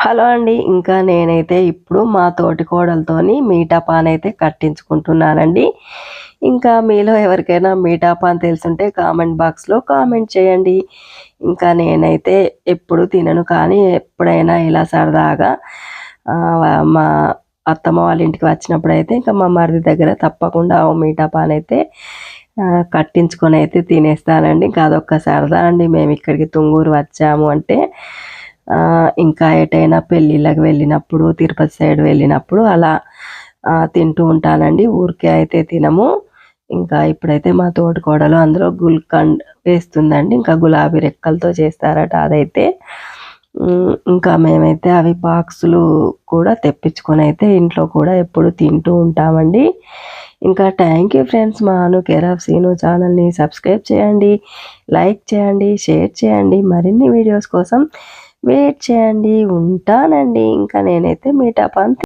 Hello అండి ఇంకా నేనైతే ఇప్పుడు మా తోటి కోడలతోని మీటా అయితే కట్టించుకుంటున్నానండి. ఇంకా మీలో ఎవరికైనా మీటా పాన్ తెలుసుంటే కామెంట్ బాక్స్లో కామెంట్ చేయండి. ఇంకా నేనైతే ఎప్పుడు తినను కానీ ఎప్పుడైనా ఇలా సరదాగా మా అత్తమ్మ వాళ్ళ ఇంటికి వచ్చినప్పుడు అయితే ఇంకా మా మరిది దగ్గర తప్పకుండా ఓ మీటా అయితే కట్టించుకొని అయితే తినేస్తానండి. ఇంకా అదొక్క సరదా అండి. మేము ఇక్కడికి తుంగూరు వచ్చాము అంటే ఇంకా ఎటైనా పెళ్ళిళ్ళకి వెళ్ళినప్పుడు తిరుపతి సైడ్ వెళ్ళినప్పుడు అలా తింటూ ఉంటానండి. ఊరికే అయితే తినము. ఇంకా ఇప్పుడైతే మా తోటకోడలు అందులో గుల్కండ్ వేస్తుందండి. ఇంకా గులాబీ రెక్కలతో చేస్తారట అదైతే. ఇంకా మేమైతే అవి బాక్సులు కూడా తెప్పించుకొని అయితే ఇంట్లో కూడా ఎప్పుడు తింటూ ఉంటామండి. ఇంకా థ్యాంక్ యూ ఫ్రెండ్స్ మా అను కేర్ ఆఫ్ సీను ఛానల్ని సబ్స్క్రైబ్ చేయండి లైక్ చేయండి షేర్ చేయండి. మరిన్ని వీడియోస్ కోసం వెయిట్ చేయండి ఉంటానండి. ఇంకా నేనైతే మీటప్ అంతే